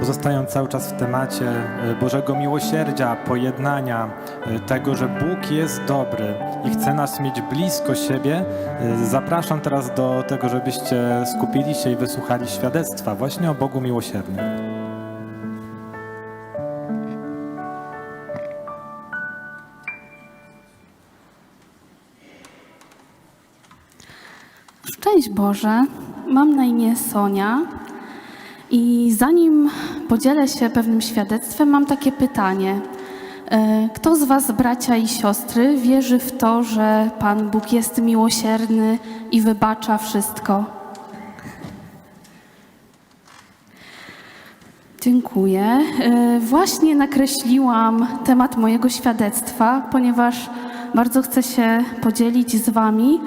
pozostając cały czas w temacie e, Bożego miłosierdzia, pojednania, e, tego, że Bóg jest dobry i chce nas mieć blisko siebie, e, zapraszam teraz do tego, żebyście skupili się i wysłuchali świadectwa właśnie o Bogu miłosiernym. Szczęść Boże, mam na imię Sonia i zanim podzielę się pewnym świadectwem, mam takie pytanie. E, Kto z Was, bracia i siostry, wierzy w to, że Pan Bóg jest miłosierny i wybacza wszystko? Dziękuję. E, Właśnie nakreśliłam temat mojego świadectwa, ponieważ bardzo chcę się podzielić z Wami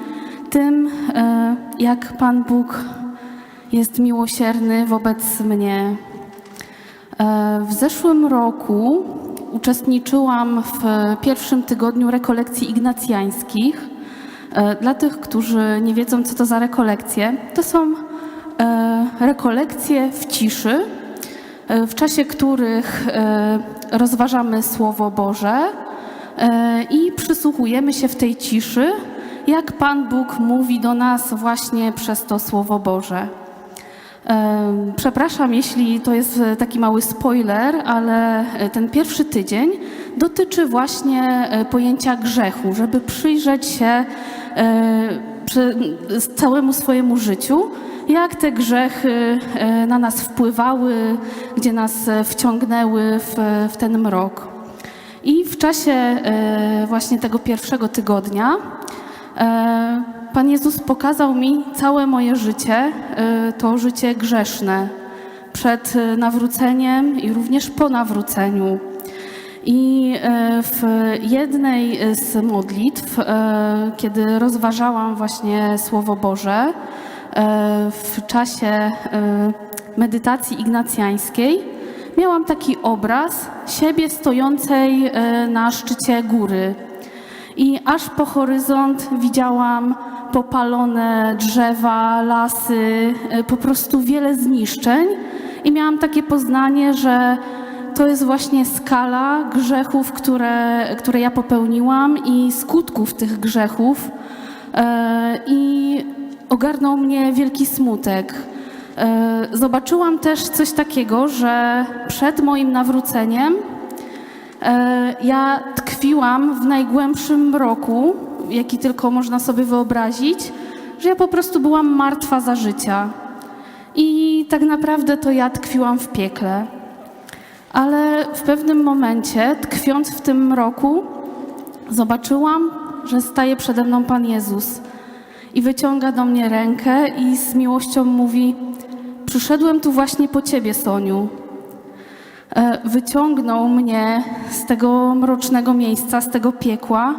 tym, e, jak Pan Bóg jest miłosierny wobec mnie. E, W zeszłym roku uczestniczyłam w pierwszym tygodniu rekolekcji ignacjańskich. E, Dla tych, którzy nie wiedzą, co to za rekolekcje, to są e, rekolekcje w ciszy, w czasie których rozważamy Słowo Boże i przysłuchujemy się w tej ciszy, jak Pan Bóg mówi do nas właśnie przez to Słowo Boże. Przepraszam, jeśli to jest e, taki mały spoiler, ale e, ten pierwszy tydzień dotyczy właśnie e, pojęcia grzechu, żeby przyjrzeć się całemu swojemu życiu, jak te grzechy na nas wpływały, gdzie nas wciągnęły w, w ten mrok. I w czasie właśnie tego pierwszego tygodnia Pan Jezus pokazał mi całe moje życie, e, to życie grzeszne, przed e, nawróceniem i również po nawróceniu. I e, w jednej z modlitw, kiedy rozważałam właśnie Słowo Boże, w czasie medytacji ignacjańskiej, miałam taki obraz siebie stojącej na szczycie góry. I aż po horyzont widziałam popalone drzewa, lasy, e, po prostu wiele zniszczeń. I miałam takie poznanie, że to jest właśnie skala grzechów, które, które ja popełniłam i skutków tych grzechów. E, I ogarnął mnie wielki smutek. E, Zobaczyłam też coś takiego, że przed moim nawróceniem Ja tkwiłam w najgłębszym mroku, jaki tylko można sobie wyobrazić, że ja po prostu byłam martwa za życia. I tak naprawdę to ja tkwiłam w piekle. Ale w pewnym momencie, tkwiąc w tym mroku, zobaczyłam, że staje przede mną Pan Jezus i wyciąga do mnie rękę i z miłością mówi: Przyszedłem tu właśnie po ciebie, Soniu. E, wyciągnął mnie z tego mrocznego miejsca, z tego piekła,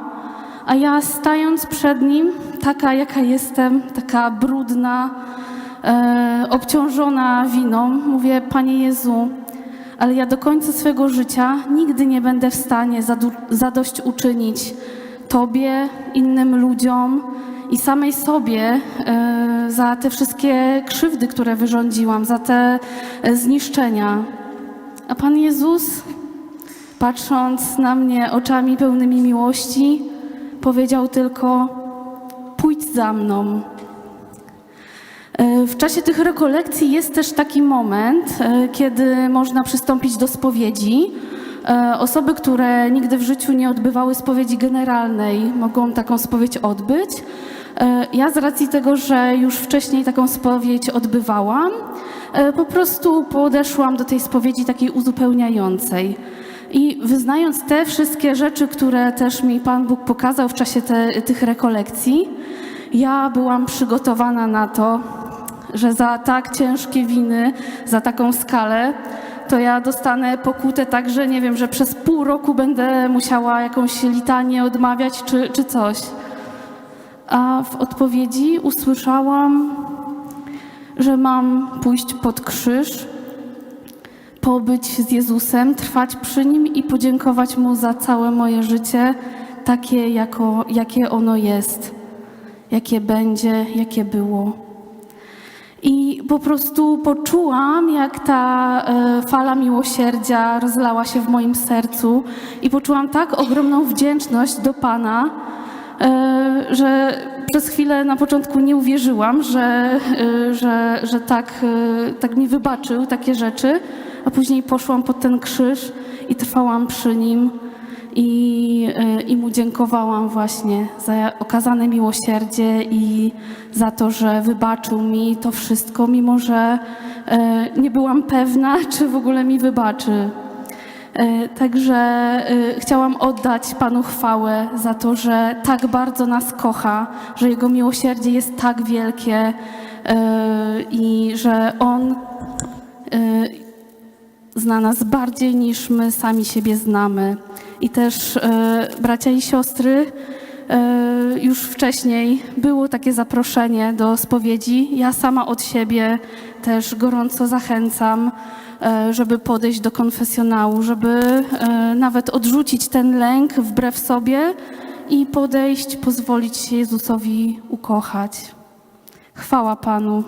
a ja stając przed nim, taka jaka jestem, taka brudna, e, obciążona winą, mówię: Panie Jezu, ale ja do końca swego życia nigdy nie będę w stanie zadośćuczynić Tobie, innym ludziom i samej sobie e, za te wszystkie krzywdy, które wyrządziłam, za te e, zniszczenia. A Pan Jezus, patrząc na mnie oczami pełnymi miłości, powiedział tylko: Pójdź za mną. E, W czasie tych rekolekcji jest też taki moment, e, kiedy można przystąpić do spowiedzi. E, Osoby, które nigdy w życiu nie odbywały spowiedzi generalnej, mogą taką spowiedź odbyć. Ja z racji tego, że już wcześniej taką spowiedź odbywałam, po prostu podeszłam do tej spowiedzi takiej uzupełniającej. I wyznając te wszystkie rzeczy, które też mi Pan Bóg pokazał w czasie te, tych rekolekcji, ja byłam przygotowana na to, że za tak ciężkie winy, za taką skalę, to ja dostanę pokutę tak, że nie wiem, że przez pół roku będę musiała jakąś litanię odmawiać czy, czy coś. A w odpowiedzi usłyszałam, że mam pójść pod krzyż, pobyć z Jezusem, trwać przy Nim i podziękować Mu za całe moje życie, takie, jako, jakie ono jest, jakie będzie, jakie było. I po prostu poczułam, jak ta e, fala miłosierdzia rozlała się w moim sercu i poczułam tak ogromną wdzięczność do Pana, e, że przez chwilę na początku nie uwierzyłam, że, e, że, że tak, tak mi wybaczył takie rzeczy, a później poszłam pod ten krzyż i trwałam przy nim i, e, i mu dziękowałam właśnie za okazane miłosierdzie i za to, że wybaczył mi to wszystko, mimo że e, nie byłam pewna, czy w ogóle mi wybaczy. E, Także chciałam oddać Panu chwałę za to, że tak bardzo nas kocha, że Jego miłosierdzie jest tak wielkie i że On zna nas bardziej niż my sami siebie znamy. I też e, bracia i siostry, e, już wcześniej było takie zaproszenie do spowiedzi. Ja sama od siebie też gorąco zachęcam, e, żeby podejść do konfesjonału, żeby e, nawet odrzucić ten lęk wbrew sobie i podejść, pozwolić się Jezusowi ukochać. Chwała Panu.